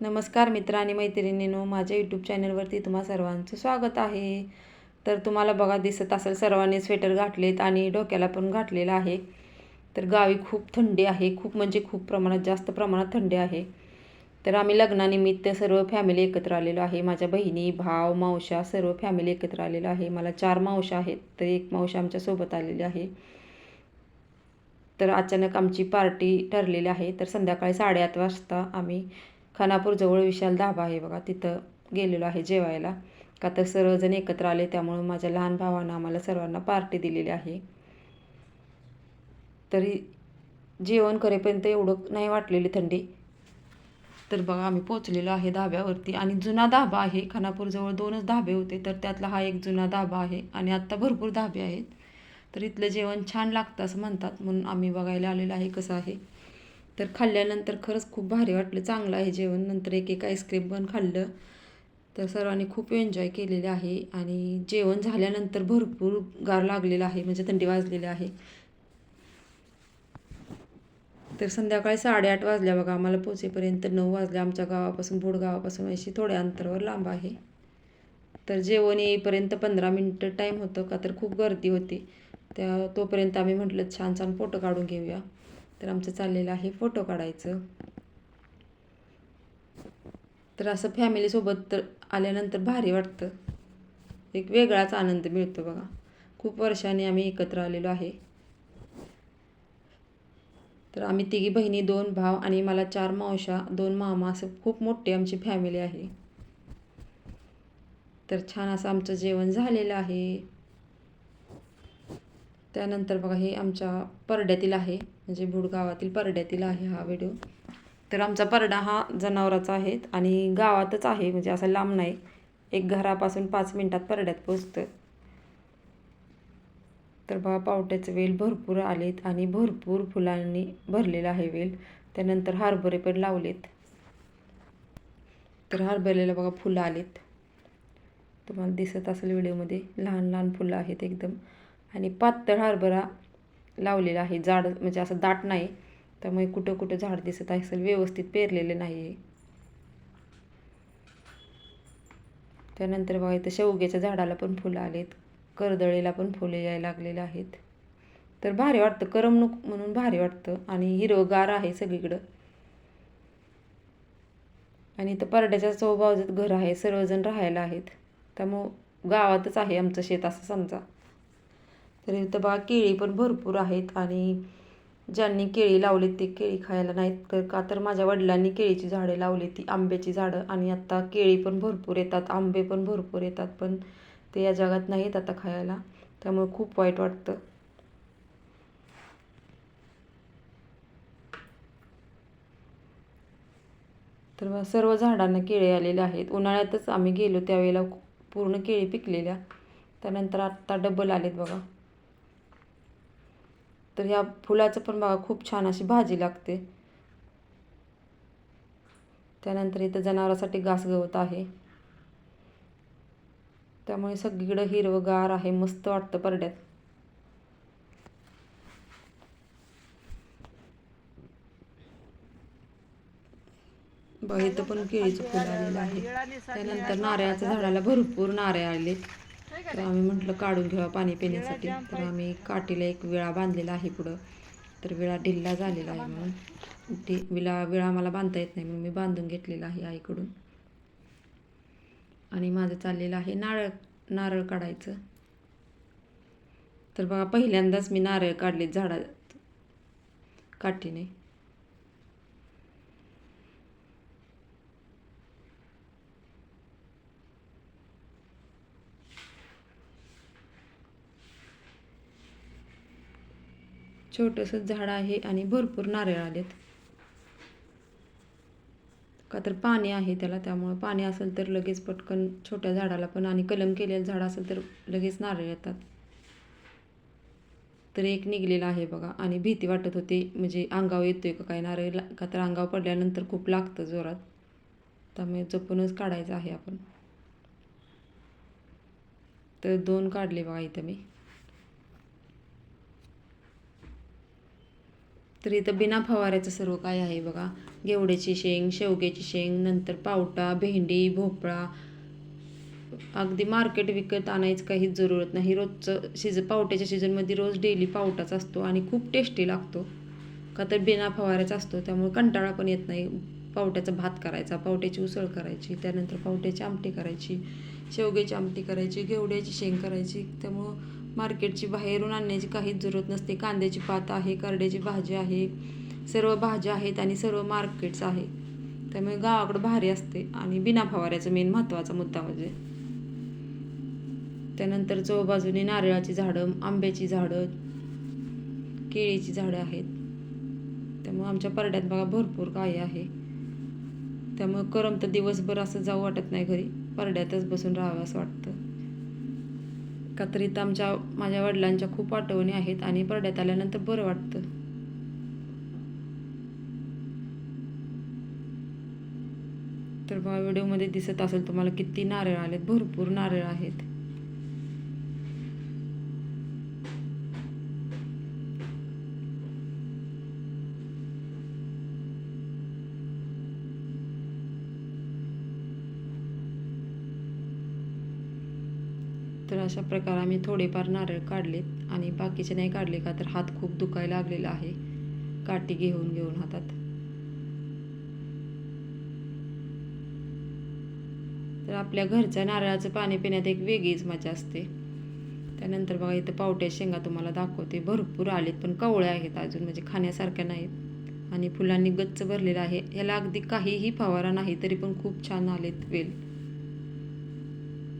नमस्कार मित्र आणि मैत्रिणींनो माझ्या यूट्यूब चॅनलवरती तुम्हा सर्वांचं स्वागत आहे. तर तुम्हाला बघा दिसत असेल सर्वांनी स्वेटर घातलेत आणि डोक्याला पण घातलेलं आहे. तर गावी खूप थंडी आहे. खूप म्हणजे खूप प्रमाणात जास्त प्रमाणात थंडी आहे. तर आम्ही लग्नानिमित्त सर्व फॅमिली एकत्र आलेलो आहे. माझ्या बहिणी भाव मावशा सर्व फॅमिली एकत्र आलेलो आहे. मला चार मावशा आहेत तर एक मावशा आमच्यासोबत आलेली आहे. तर अचानक आमची पार्टी ठरलेली आहे. तर संध्याकाळी साडेआठ वाजता आम्ही खानापूरजवळ विशाल धाबा आहे बघा तिथं गेलेलो आहे जेवायला. का तर सर्वजण एकत्र आले त्यामुळं माझ्या लहान भावानं आम्हाला सर्वांना पार्टी दिलेली आहे. तरी जेवण करेपर्यंत एवढं नाही वाटलेली थंडी. तर बघा आम्ही पोचलेलो आहे धाब्यावरती आणि जुना धाबा आहे. खानापूरजवळ दोनच धाबे होते तर त्यातला हा एक जुना धाबा आहे आणि आत्ता भरपूर धाबे आहेत. तर इथलं जेवण छान लागतं असं म्हणतात म्हणून आम्ही बघायला आलेलं आहे कसं आहे. तर खाल्ल्यानंतर खरंच खूप भारी वाटलं. चांगलं आहे जेवण. नंतर एक एक आईस्क्रीम पण खाल्लं. तर सर्वांनी खूप एन्जॉय केलेले आहे. आणि जेवण झाल्यानंतर भरपूर गार लागलेलं आहे. म्हणजे थंडी वाजलेली आहे. तर संध्याकाळी साडेआठ वाजल्या बघा. आम्हाला पोचेपर्यंत नऊ वाजल्या आमच्या गावापासून बोड गावापासून अशी थोड्या अंतरावर लांब आहे. तर जेवण येईपर्यंत पंधरा मिनटं टाईम होतं का? तर खूप गर्दी होती. त्या तोपर्यंत आम्ही म्हटलं छान छान फोटो काढून घेऊया. तर आमचं चाललेलं आहे फोटो काढायचं. तर असं फॅमिलीसोबत तर आल्यानंतर भारी वाटतं. एक वेगळाच आनंद मिळतो बघा. खूप वर्षांनी आम्ही एकत्र आलेलो आहे. तर आम्ही तिघी बहिणी दोन भाव आणि मला चार मावशा दोन मामा असं खूप मोठी आमची फॅमिली आहे. तर छान असं आमचं जेवण झालेलं आहे. त्यानंतर बघा हे आमच्या परड्यातील आहे. म्हणजे बुडगावातील परड्यातील आहे हा व्हिडिओ. तर आमचा परडा हा जनावराचा आहे आणि गावातच आहे म्हणजे असा लांब नाही. एक घरापासून पाच मिनटात परड्यात पोचतं तर बघा पावट्याचे वेल भरपूर आलेत आणि भरपूर फुलांनी भरलेला आहे वेल. त्यानंतर हरभरे पण लावलेत. तर हरभऱ्याला बघा फुलं आलेत. तुम्हाला दिसत असेल व्हिडिओमध्ये लहान लहान फुलं आहेत एकदम. आणि पातळ हरभरा लावलेलं आहे. जाड म्हणजे असं दाट नाही. त्यामुळे कुठं कुठं झाड दिसत असेल व्यवस्थित पेरलेले नाही आहे त्यानंतर बघा इथं शेवग्याच्या झाडाला पण फुलं आलेत. करदळीला पण फुले यायला लागलेले आहेत. तर भारी वाटतं. करमणूक म्हणून भारी वाटतं. आणि हिरवगार आहे सगळीकडं. आणि इथं परड्याच्या चौबाजूत घर आहे. सर्वजण राहायला आहेत. त्यामुळं गावातच आहे आमचं शेत असं समजा. तर इथं बघा केळी पण भरपूर आहेत आणि ज्यांनी केळी लावलीत ते केळी खायला नाहीत. तर का तर माझ्या वडिलांनी केळीची झाडे लावली ती आंब्याची झाडं. आणि आत्ता केळी पण भरपूर येतात आंबे पण भरपूर येतात पण ते या जगात नाहीत आता खायला. त्यामुळे खूप वाईट वाटतं. तर सर्व झाडांना केळी आलेले आहेत. उन्हाळ्यातच आम्ही गेलो त्यावेळेला पूर्ण केळी पिकलेल्या. त्यानंतर आत्ता डबल आलेत बघा. तर ह्या फुलाचं पण बघा खूप छान अशी भाजी लागते. त्यानंतर इथं जनावरासाठी घास गवत आहे. त्यामुळे सगळीकडं हिरवगार आहे मस्त वाटतं परड्यात. बघ इथं पण केळीचं फुल आलेलं आहे. त्यानंतर नारळाच्या झाडाला भरपूर नारळ आले. तर आम्ही म्हटलं काढून घ्यावा पाणी पिण्यासाठी. तर आम्ही काठीला एक विळा बांधलेला आहे पुढं. तर विळा ढिल्ला झालेला आहे म्हणून. ढि विळा विळा मला बांधता येत नाही म्हणून मी बांधून घेतलेला आहे आईकडून. आणि माझं चाललेलं आहे नारळ नारळ काढायचं. तर बघा पहिल्यांदाच मी नारळ काढले झाडा काठीने. छोटंसं झाड आहे आणि भरपूर नारळ आलेत. का तर पाणी आहे त्याला त्यामुळं पाणी असेल तर लगेच पटकन छोट्या झाडाला पण आणि कलम केलेलं झाड असेल तर लगेच नारळ येतात. तर एक निघलेला आहे बघा आणि भीती वाटत होती म्हणजे अंगावर येतोय का काय नारळ का तर अंगावर पडल्यानंतर खूप लागतं जोरात. त्यामुळे जपूनच काढायचं आहे आपण. तर दोन काढले बघा इथं मी. तर इथं बिना फवाऱ्याचं सर्व काय आहे बघा. गेवड्याची शेंग शेवग्याची शेंग नंतर पावटा भेंडी भोपळा. अगदी मार्केट विकत आणायचं काहीच जरूरत नाही. रोजचं सीझन पावट्याच्या सीझनमध्ये रोज डेली पावटाच असतो आणि खूप टेस्टी लागतो. का तर बिना फवाऱ्याचा असतो त्यामुळे कंटाळा पण येत नाही. पावट्याचा भात करायचा पावट्याची उसळ करायची त्यानंतर पावट्याची आमटी करायची शेवग्याची आमटी करायची घेवड्याची शेंग करायची. त्यामुळं मार्केटची बाहेरून आणण्याची काहीच जरूरत नसते. कांद्याची पात आहे करड्याची भाजी आहे सर्व भाज्या आहेत आणि सर्व मार्केट्स आहे. त्यामुळे गावाकडं भारी असते आणि बिना फवाऱ्याचा मेन महत्त्वाचा मुद्दा म्हणजे. त्यानंतर चौबाजूने नारळाची झाडं आंब्याची झाडं केळीची झाडं आहेत. त्यामुळे आमच्या परड्यात बघा भरपूर काही आहे. त्यामुळे करमतं दिवसभर असं जाऊ वाटत नाही घरी. परड्यातच बसून राहावं असं वाटतं. का तर इथं आमच्या माझ्या वडिलांच्या खूप आठवणी आहेत आणि परड्यात आल्यानंतर बरं वाटतं. तर बघा व्हिडिओमध्ये दिसत असेल तुम्हाला किती नारळ आलेत भरपूर नारळ आहेत. तर अशा प्रकारे आम्ही थोडेफार नारळ काढलेत. आणि बाकीचे नाही काढले का तर हात खूप दुखायला लागलेला आहे. काठी घेऊन घेऊन हातात. तर आपल्या घरच्या नारळाचं पाणी पिण्यात एक वेगळीच मजा असते. त्यानंतर बघा इथं पावट्या शेंगा तुम्हाला दाखवते. भरपूर आलेत पण कवळ्या आहेत अजून म्हणजे खाण्यासारख्या नाहीत. आणि फुलांनी गच्च भरलेलं आहे. याला अगदी काहीही फवारा नाही तरी पण खूप छान आलेत वेल.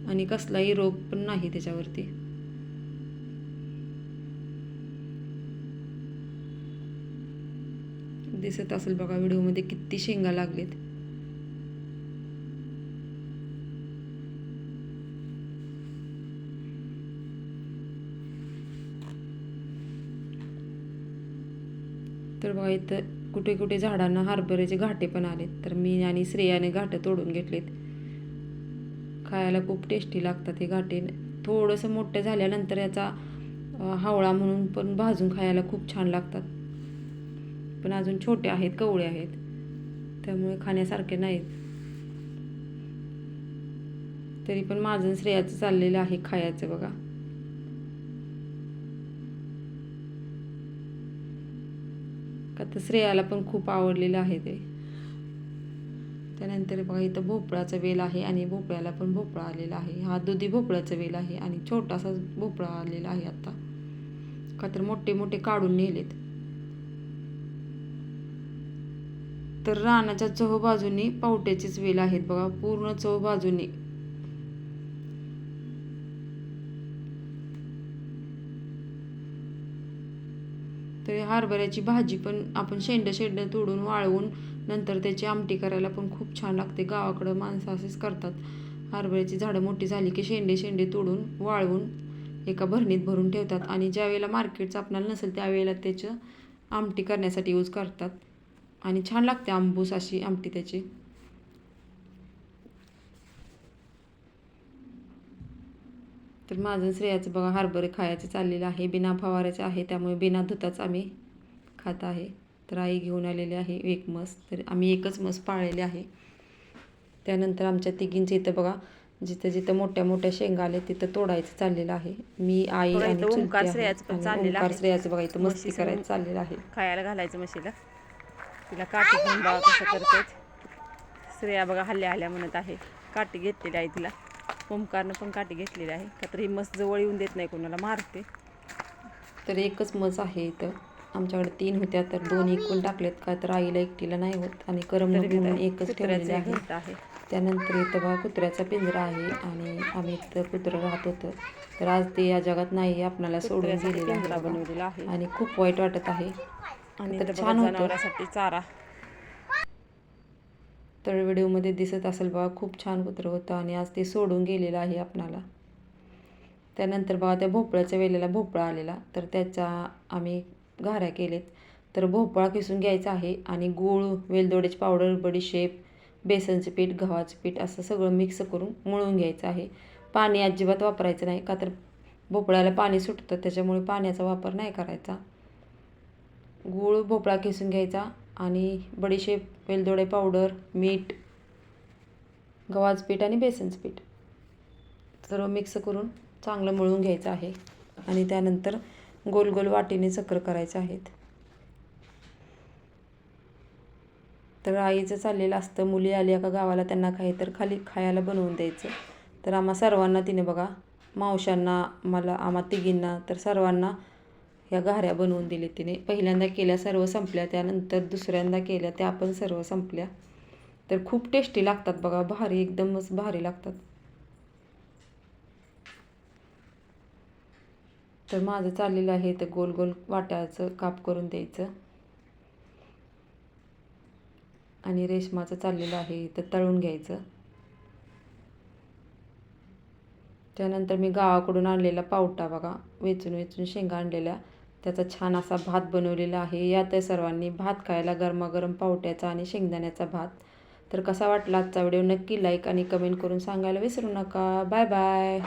आणि कसलाही रोग पण नाही त्याच्यावरती. दिसत असेल बघा व्हिडिओमध्ये किती शेंगा लागलेत. तर बघा इथं कुठे कुठे झाडांना हार्बरेचे घाटे पण आलेत. तर मी आणि श्रेयाने घाटं तोडून घेतलेत. खायला खूप टेस्टी लागतात हे घाटे थोडंसं मोठं झाल्यानंतर याचा हावळा म्हणून पण भाजून खायला खूप छान लागतात. पण अजून छोटे आहेत कवळे आहेत. त्यामुळे खाण्यासारखे नाहीत. तरी पण माझं श्रेयाचं चाललेलं आहे खायचं बघा. का तर श्रेयाला पण खूप आवडलेलं आहे ते. त्यानंतर बघा इथं भोपळाचा वेल आहे आणि भोपळ्याला पण भोपळा आलेला आहे. हा दुधी भोपळाचा वेल आहे आणि छोटासा भोपळा आलेला आहे आता. का तर मोठे मोठे काढून नेलेत. तर रानाच्या चहो बाजूनी पावट्याचीच वेल आहेत बघा पूर्ण चव बाजूनी. तर हरभऱ्याची भाजी पण आपण शेंड शेंड तोडून वाळवून नंतर त्याची आमटी करायला पण खूप छान लागते. गावाकडं माणसं असेच करतात. हरभऱ्याची झाडं मोठी झाली की शेंडे शेंडे तोडून वाळवून एका भरणीत भरून ठेवतात. आणि ज्या वेळेला मार्केटचं आपणाला नसेल त्यावेळेला त्याचं आमटी करण्यासाठी यूज करतात. आणि छान लागते आंबूस अशी आमटी त्याची. तर माझं श्रेयाचं बघा हरभरे खायचं चाललेलं आहे. बिना फवारायचं आहे. त्यामुळे बिना धुताच आम्ही खात आहे. तर आई घेऊन आलेली आहे एक म्हस तर आम्ही एकच म्हस पाळलेली आहे. त्यानंतर आमच्या तिघींचं इथं बघा जिथं जिथं मोठ्या मोठ्या शेंगा आल्या तिथं तोडायचं चाललेलं आहे. मी आई आणि. श्रेयाचं बघा इथं मस्ती करायचं चाललेलं आहे. खायला घालायचं म्हशीला तिला काठी घेऊन बघा कसं करतेत श्रेया बघा हल्ल्या हल्ल्या म्हणत आहे. काठी घेतलेली आहे तिला. ओंकारनं पण काठी घेतलेली आहे. का तर ही मस्त जवळ येऊन देत नाही कोणाला मारते. तर एकच मस आहे इथं. आमच्याकडे तीन होत्या तर दोन इकून टाकलेत. का तर आईला एकटीला नाही होत आणि करमणूक म्हणून एकच ठेवलेली आहे. त्यानंतर इथं बघा कुत्र्याचा पिंजरा आहे आणि आम्ही इथं कुत्रं राहत होतं. तर आज ते या जगात नाही आपणाला सोडून गेलेलं आहे आणि खूप वाईट वाटत आहे. आणि छान होतं. चारा. तर व्हिडिओमध्ये दिसत असेल बघा खूप छान कुत्रं होतं आणि आज ते सोडून गेलेलं आहे आपणाला. त्यानंतर बघा त्या भोपळ्याच्या वेळेला भोपळा आलेला. तर त्याच्या आम्ही घाऱ्या केलेत. तर भोपळा किसून घ्यायचा आहे आणि गूळ वेलदोड्याची पावडर बडीशेप बेसनचं पीठ गव्हाचं पीठ असं सगळं मिक्स करून मळून घ्यायचं आहे. पाणी अजिबात वापरायचं नाही का तर भोपळ्याला पाणी सुटतं त्याच्यामुळे पाण्याचा वापर नाही करायचा. गूळ भोपळा किसून घ्यायचा आणि बडीशेप वेलदोडे पावडर मीठ गव्हाचं पीठ आणि बेसनचं पीठ सर्व मिक्स करून चांगलं मळून घ्यायचं आहे. आणि त्यानंतर गोल गोल वाटीने चक्र करायचे आहेत. तर आईचं चाललेलं असतं मुली आल्या का गावाला त्यांना काही तर खाली खायला बनवून द्यायचं. तर आम्हा सर्वांना तिने बघा मावशांना मला आम्हा तिघींना तर सर्वांना ह्या घाऱ्या बनवून दिल्या तिने. पहिल्यांदा केल्या सर्व संपल्या त्यानंतर दुसऱ्यांदा केल्या त्या पण सर्व संपल्या. तर खूप टेस्टी लागतात बघा भारी एकदमच भारी लागतात. तर माझं चाललेलं आहे तर गोल गोल वाट्याचं काप करून द्यायचं. आणि रेशमाचं चाललेलं आहे तर तळून घ्यायचं. त्यानंतर मी गावाकडून आणलेला पावटा बघा वेचून वेचून शेंगा आणलेल्या. त्याचा छान असा भात बनवलेला आहे. यात सर्वांनी भात खायला गरमागरम पावट्याचा आणि शेंगदाण्याचा भात. तर कसा वाटला आजचा व्हिडिओ नक्की लाईक आणि कमेंट करून सांगायला विसरू नका. Bye bye.